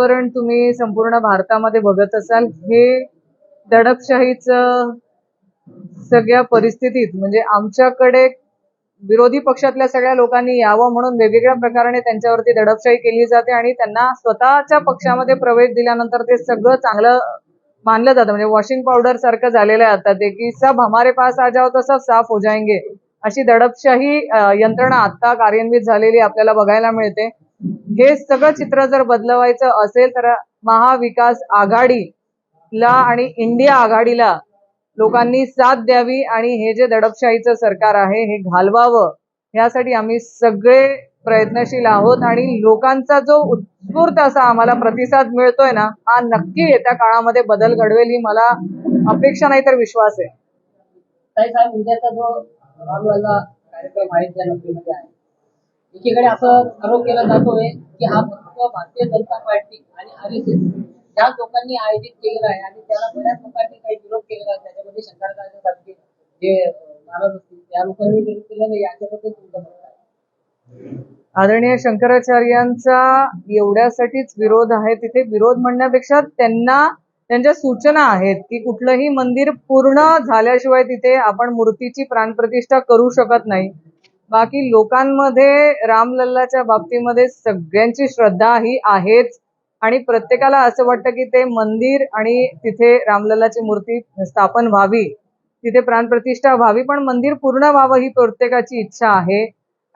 वातावरण तुम्ही संपूर्ण भारतामध्ये बघत असाल हे दडपशाहीचं सगळ्या परिस्थितीत म्हणजे आमच्याकडे विरोधी पक्षातल्या सगळ्या लोकांनी यावं म्हणून वेगवेगळ्या प्रकाराने त्यांच्यावरती दडपशाही केली जाते आणि त्यांना स्वतःच्या पक्षामध्ये प्रवेश दिल्यानंतर ते सगळं चांगलं मानलं जातं. म्हणजे वॉशिंग पावडर सारखं झालेलं आहे आता ते की सब हमारे पास आ जाओ तर सब साफ हो जाएंगे. अशी दडपशाही यंत्रणा आता कार्यान्वित झालेली आपल्याला बघायला मिळते. हे सगळं चित्र जर बदलवायचं असेल तर महाविकास आघाडीला आणि इंडिया आघाडीला लोकांनी साथ द्यावी आणि हे जे दडपशाहीचं सरकार आहे हे घालवावं यासाठी आम्ही सगळे प्रयत्नशील आहोत आणि लोकांचा जो उत्स्फूर्त असा आम्हाला प्रतिसाद मिळतोय ना हा नक्की येत्या काळामध्ये बदल घडवेल ही मला अपेक्षा नाही तर विश्वास आहे. उद्याचा जो कार्यक्रम आहे त्या नोकरीमध्ये आहे. एकीकडे असं आरोप केला जातोय की हा फक्त भारतीय जनता पार्टी आणि आरएसएस ज्या लोकांनी आयोजित केलेला आहे आणि त्याला बऱ्याच लोकांनी काही विरोध केलेला आहे. त्याच्यामध्ये शंकराचार्य सारखे जे महाराज असतील त्या लोकांनी विरोध केलेला आहे. याच्याबद्दल तुमचं म्हणणं आहे आदरणीय शंकराचार्यांचा एवढ्यासाठीच विरोध आहे. तिथे विरोध म्हणण्यापेक्षा त्यांना त्यांच्या सूचना आहेत की कुठलंही मंदिर पूर्ण झाल्याशिवाय तिथे आपण मूर्तीची प्राणप्रतिष्ठा करू शकत नाही. बाकी लोकांमध्ये रामलल्लाच्या बाबतीमध्ये सगळ्यांची श्रद्धा ही आहेच. आणि प्रत्येकाला असं वाटतं की ते मंदिर आणि तिथे रामलल्लाची मूर्ती स्थापन व्हावी. तिथे प्राणप्रतिष्ठा व्हावी पण मंदिर पूर्ण व्हावं ही प्रत्येकाची इच्छा आहे.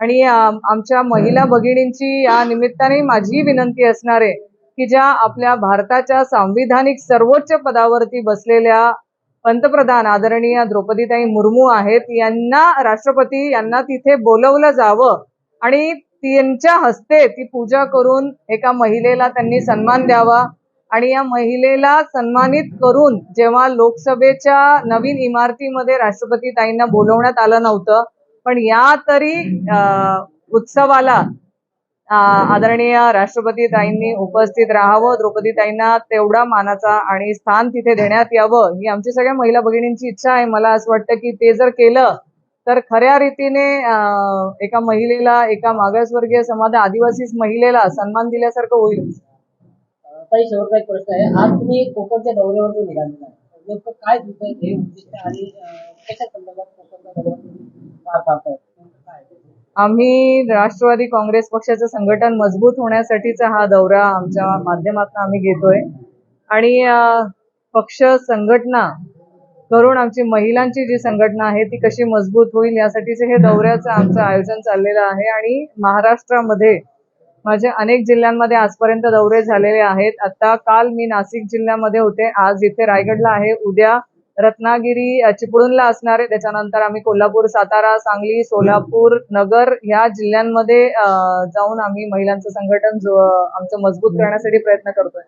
आणि आमच्या महिला भगिनींची या निमित्ताने माझी विनंती असणार आहे की ज्या आपल्या भारताच्या सांविधानिक सर्वोच्च पदावरती बसलेल्या पंतप्रधान आदरणीय द्रौपदीताई मुर्मू आहेत. यांना राष्ट्रपती यांना तिथे बोलवलं जावं आणि त्यांच्या हस्ते ती पूजा करून एका महिलेला त्यांनी सन्मान द्यावा आणि या महिलेला सन्मानित करून जेव्हा लोकसभेच्या नवीन इमारतीमध्ये राष्ट्रपती ताईंना बोलवण्यात आलं नव्हतं पण या तरी उत्सवाला आदरणीय राष्ट्रपती ताईंनी उपस्थित राहावं द्रौपदी ताईंना तेवढा मानाचा आणि स्थान तिथे देण्यात यावं ही आमची सगळ्या महिला भगिनींची इच्छा आहे. मला असं वाटतं की ते जर केलं तर खऱ्या रीतीने एका महिलेला एका मागासवर्गीय समाज आदिवासी महिलेला सन्मान दिल्यासारखं होईल. काही शेवटचा एक प्रश्न आहे. आज तुम्ही कोकणच्या दौऱ्यावरती निघालेला नेमकं काय तुमचं उद्दिष्ट आणि कशा संदर्भात कोकणच्या दौऱ्यावर पार पाडताय? आम्ही राष्ट्रवादी काँग्रेस पक्षाचं संघटन मजबूत होण्यासाठीचा हा दौरा आमच्या माध्यमातून आम्ही घेतोय. आणि पक्ष संघटना करून आमची महिलांची जी संघटना आहे ती कशी मजबूत होईल यासाठीच हे दौऱ्याचं आमचं आयोजन चाललेलं आहे. आणि महाराष्ट्रामध्ये माझे अनेक जिल्ह्यांमध्ये आजपर्यंत दौरे झालेले आहेत. आता काल मी नाशिक जिल्ह्यामध्ये होते. आज इथे रायगडला आहे. उद्या रत्नागिरी चिपळूणला असणार. आहे त्याच्यानंतर आम्ही कोल्हापूर सातारा सांगली सोलापूर नगर ह्या जिल्ह्यांमध्ये जाऊन आम्ही महिलांचं संघटन जो आमचं मजबूत करण्यासाठी प्रयत्न करतोय.